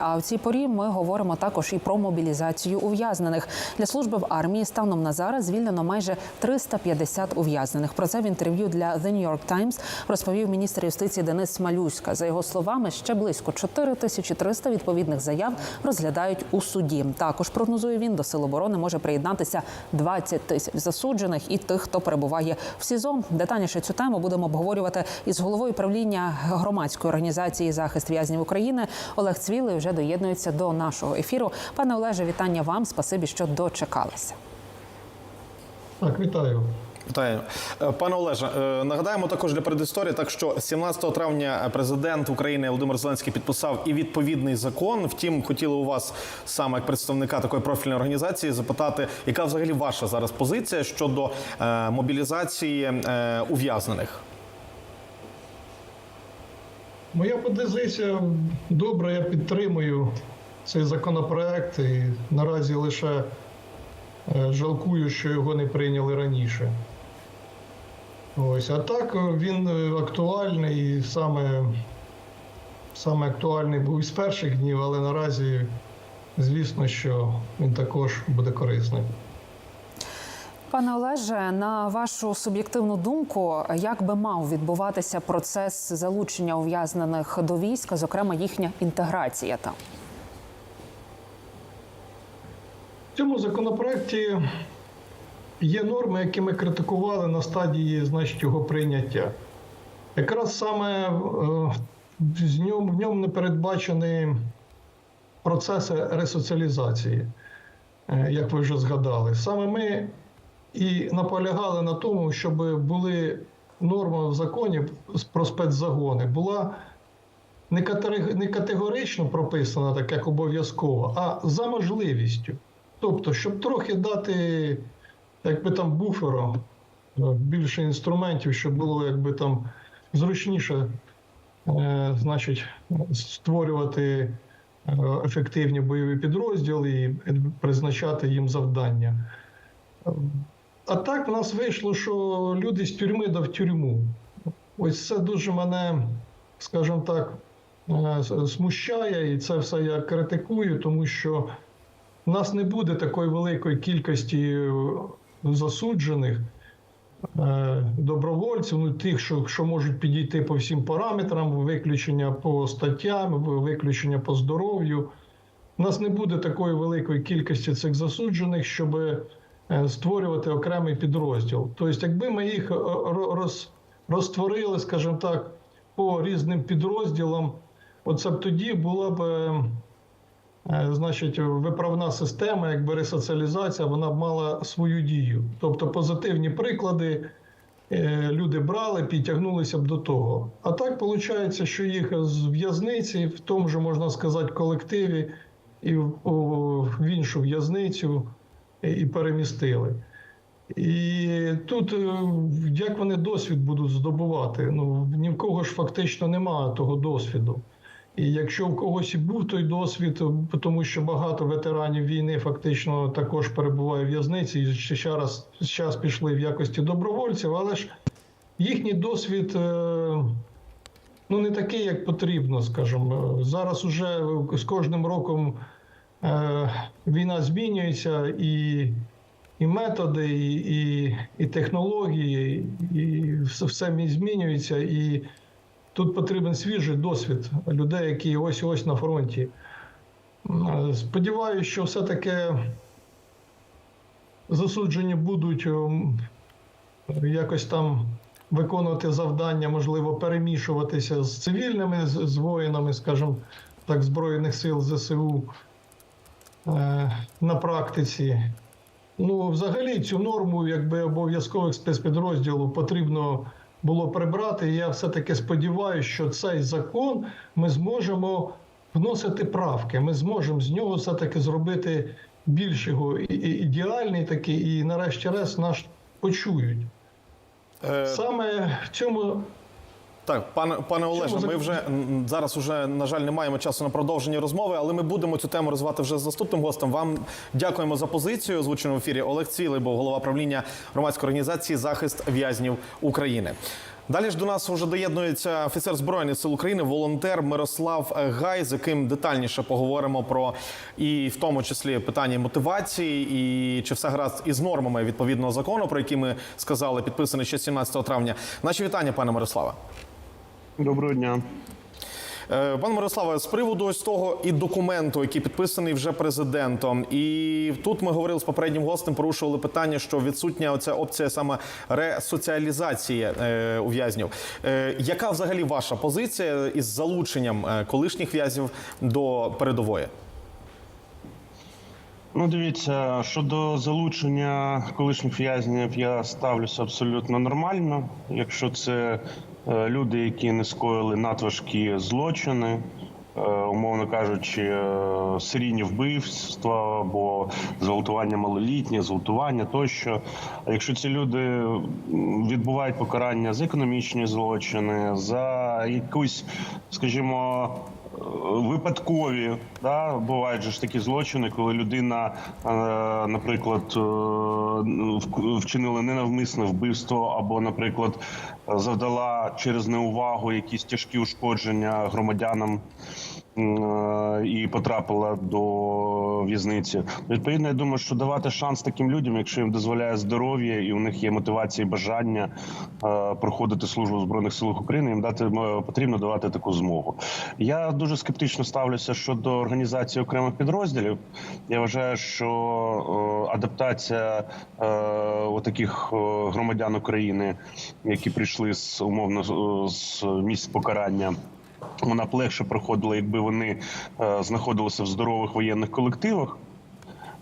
А в цій порі ми говоримо також і про мобілізацію ув'язнених для служби в армії. Станом на зараз звільнено майже 350 ув'язнених. Про це в інтерв'ю для The New York Times розповів міністр юстиції Денис Малюська. За його словами, ще близько 4300 відповідних заяв розглядають у суді. Також прогнозує він до сил оборони може приєднатися 20 тисяч засуджених і тих, хто перебуває в СІЗО. Детальніше цю тему будемо обговорювати із головою правління громадської організації захист в'язнів України Олег Цвілий вже доєднується до нашого ефіру. Пане Олеже, вітання вам. Спасибі, що дочекалися. Так, вітаю. Вітаю. Е, Пане Олеже, е, нагадаємо також для передісторії, так що 17 травня президент України Володимир Зеленський підписав і відповідний закон. Втім, хотіли у вас саме як представника такої профільної організації запитати, яка взагалі ваша зараз позиція щодо е, мобілізації ув'язнених? Моя позиція добра, я підтримую цей законопроект і наразі лише е, жалкую, що його не прийняли раніше. Ось, а так е, він е, актуальний і саме, саме актуальний був із перших днів, але наразі, звісно, що він також буде корисний. Пане Олеже, на вашу суб'єктивну думку, як би мав відбуватися процес залучення ув'язнених до війська, зокрема їхня інтеграція там? В цьому законопроекті є норми, які ми критикували на стадії значить, його прийняття. Якраз саме е, з ньому, в ньому не передбачені процеси ресоціалізації, е, як ви вже згадали. Саме ми і наполягали на тому, щоб були норми в законі про спецзагони. Була не категорично прописана, так як обов'язково, а за можливістю. Тобто, щоб трохи дати, якби там буферу, е, більше інструментів, щоб було якби там зручніше, е, значить, створювати е, ефективні бойові підрозділи і призначати їм завдання. А так в нас вийшло, що люди з тюрми да в тюрму. Ось це дуже мене, скажімо так, е, смущає, і це все я критикую, тому що у нас не буде такої великої кількості е, засуджених е, добровольців, ну тих, що, що можуть підійти по всім параметрам, виключення по статтям, виключення по здоров'ю. У нас не буде такої великої кількості цих засуджених, щоб створювати окремий підрозділ. Тобто, якби ми їх е, роз, розтворили, скажімо так, по різним підрозділам, оце б тоді була б. е, Е, Значить, виправна система, якби ресоціалізація, вона б мала свою дію. Тобто позитивні приклади е, люди брали, підтягнулися б до того. А так виходить, що їх з в'язниці, в тому ж, можна сказати, колективі і в іншу в'язницю і перемістили. І тут е, як вони досвід будуть здобувати? Ну ні в кого ж фактично немає того досвіду. І якщо в когось і був той досвід, тому що багато ветеранів війни фактично також перебуває в в'язниці і ще раз зараз пішли в якості добровольців, але ж їхній досвід е, ну не такий, як потрібно, скажімо. Зараз уже з кожним роком війна змінюється і. І методи, і, і, і технології, і все, змінюється. І тут потрібен свіжий досвід людей, які ось ось на фронті. Е, Сподіваюся, що все-таки засуджені будуть ем, якось там виконувати завдання, можливо, перемішуватися з цивільними, з, з воїнами, скажімо так, Збройних сил ЗСУ е, на практиці. Ну, взагалі, цю норму, якби обов'язкових спецпідрозділу потрібно було прибрати. І я все-таки сподіваюся, що цей закон ми зможемо вносити правки. Ми зможемо з нього все-таки зробити більш його ідеальний такий, і нарешті-решт наш почують. Е, Саме в цьому Так, пане пане Олеже, ми вже зараз уже на жаль не маємо часу на продовження розмови, але ми будемо цю тему розвивати вже з наступним гостем. Вам дякуємо за позицію. Озвучену в ефірі Олег Цвілий, був голова правління громадської організації захист в'язнів України. Далі ж до нас вже доєднується офіцер збройних сил України, волонтер Мирослав Гай, з яким детальніше поговоримо про і в тому числі питання мотивації, і чи все гаразд із нормами відповідного закону, про які ми сказали, підписаний ще 17 травня. Наші вітання, пане Мирославе. Доброго дня. Е, Пане Мирославе, з приводу ось того і документу, який підписаний вже президентом, і тут ми говорили з попереднім гостем, порушували питання, що відсутня оця опція саме ресоціалізації е, ув'язнів. Е, яка взагалі ваша позиція із залученням колишніх в'язнів до передової? Ну, дивіться, щодо залучення колишніх в'язнів, я ставлюся абсолютно нормально. Якщо це люди, які не скоїли надважкі злочини, е, умовно кажучи, е, серійні вбивства або зґвалтування малолітнє, зґвалтування тощо. А якщо ці люди відбувають покарання за економічні злочини, за якусь, скажімо, е, випадкові, да, бувають же ж такі злочини, коли людина, е, наприклад, е, вчинила ненавмисне вбивство, або, наприклад, завдала через неувагу якісь тяжкі ушкодження громадянам і потрапила до в'язниці. Відповідно, я думаю, що давати шанс таким людям, якщо їм дозволяє здоров'я і у них є мотивація і бажання е, проходити службу в збройних силах України, їм дати потрібно давати таку змогу. Я дуже скептично ставлюся щодо організації окремих підрозділів. Я вважаю, що е, адаптація е, отаких е, громадян України, які прийшли з умовно з місць покарання. Вона б легше проходила, якби вони е, знаходилися в здорових воєнних колективах.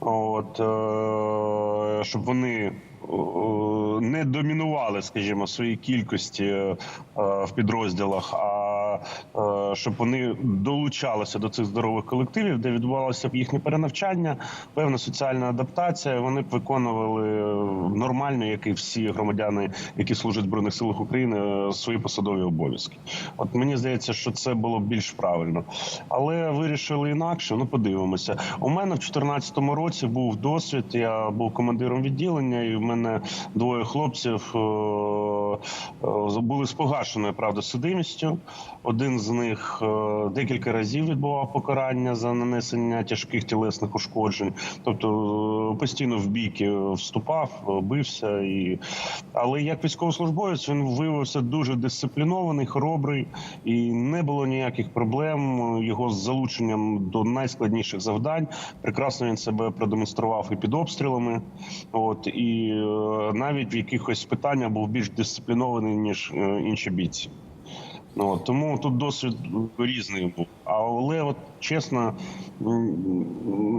От е, щоб вони е, не домінували, скажімо, своїй кількості в підрозділах, а щоб вони долучалися до цих здорових колективів, де відбувалося їхнє перенавчання, певна соціальна адаптація. Вони б виконували е, нормально, як і всі громадяни, які служать в збройних силах України, е, свої посадові обов'язки. От мені здається, що це було більш правильно, але вирішили інакше. Ну подивимося. У мене в 2014 році був досвід. Я був командиром відділення, і в мене двоє хлопців е, е, були з погашеною правда судимістю. Один з них е, декілька разів відбував покарання за нанесення тяжких тілесних ушкоджень, тобто е, постійно в бійки вступав, бився. І... Але як військовослужбовець він виявився дуже дисциплінований, хоробрий, і не було ніяких проблем його з залученням до найскладніших завдань. Прекрасно він себе продемонстрував і під обстрілами. От і е, навіть в якихось питаннях був більш дисциплінований ніж інші бійці. Ну, тому тут досвід різний був. Але от чесно,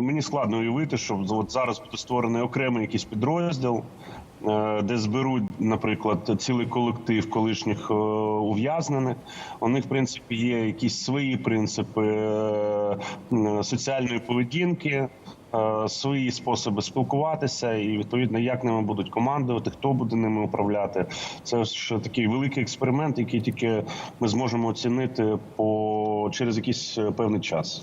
мені складно уявити, що от зараз буде створений окремий якийсь підрозділ, е, де зберуть, наприклад, цілий колектив колишніх е, ув'язнених. У них, в принципі, є якісь свої принципи е, соціальної поведінки. Е, Свої способи спілкуватися, і відповідно, як ними будуть командувати, хто буде ними управляти. Це ж такий великий експеримент, який тільки ми зможемо оцінити по через якийсь е, певний час.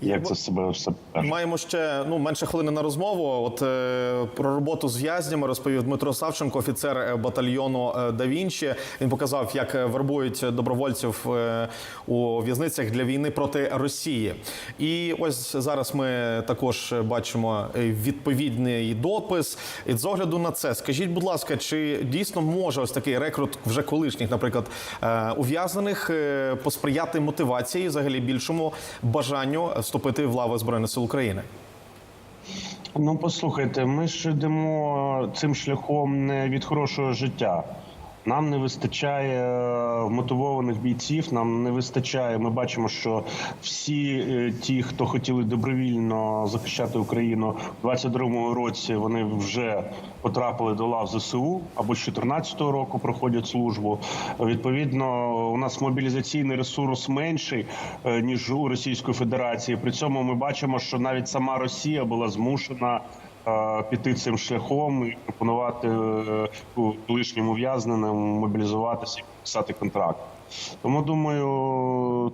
Як це себе все. Маємо ще ну менше хвилини на розмову. От е, про роботу з в'язнями розповів Дмитро Савченко, офіцер е, батальйону е, Да Вінчі. Він показав, як вербують добровольців е, у в'язницях для війни проти Росії. І ось зараз ми також бачимо відповідний допис. І з огляду на це, скажіть, будь ласка, чи дійсно може ось такий рекрут вже колишніх, наприклад, е, ув'язнених е, посприяти мотивації, взагалі більшому бажанню вступити в лави збройних сил України? Ну послухайте, ми ж йдемо цим шляхом не від хорошого життя. Нам не вистачає е, мотивованих бійців. Нам не вистачає. Ми бачимо, що всі е, ті, хто хотіли добровільно захищати Україну в 22-му році, вони вже потрапили до лав ЗСУ або з 14-го року проходять службу. Відповідно, у нас мобілізаційний ресурс менший е, ніж у Російської Федерації. При цьому ми бачимо, що навіть сама Росія була змушена піти цим шляхом і пропонувати е, колишнім ув'язненим мобілізуватися і підписати контракт. Тому думаю,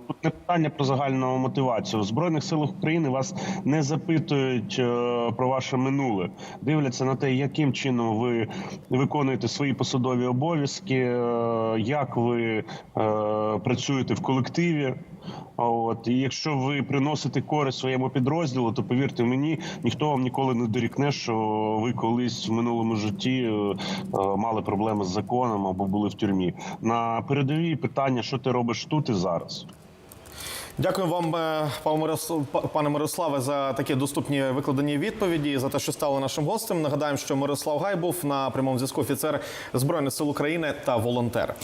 тут не питання про загальну мотивацію. В Збройних силах України вас не запитують е, про ваше минуле, дивляться на те, яким чином ви виконуєте свої посадові обов'язки, е, як ви е, працюєте в колективі. От і якщо ви приносите користь своєму підрозділу, то повірте мені, ніхто вам ніколи не дорікне, що ви колись в минулому житті мали проблеми з законом або були в тюрмі. На передовій питання, що ти робиш тут і зараз. Дякую вам, е, пане па- пане Мирославе, за такі доступні викладені відповіді за те, що стали нашим гостем. Нагадаємо, що Мирослав Гай був на прямому зв'язку офіцер збройних сил України та волонтер.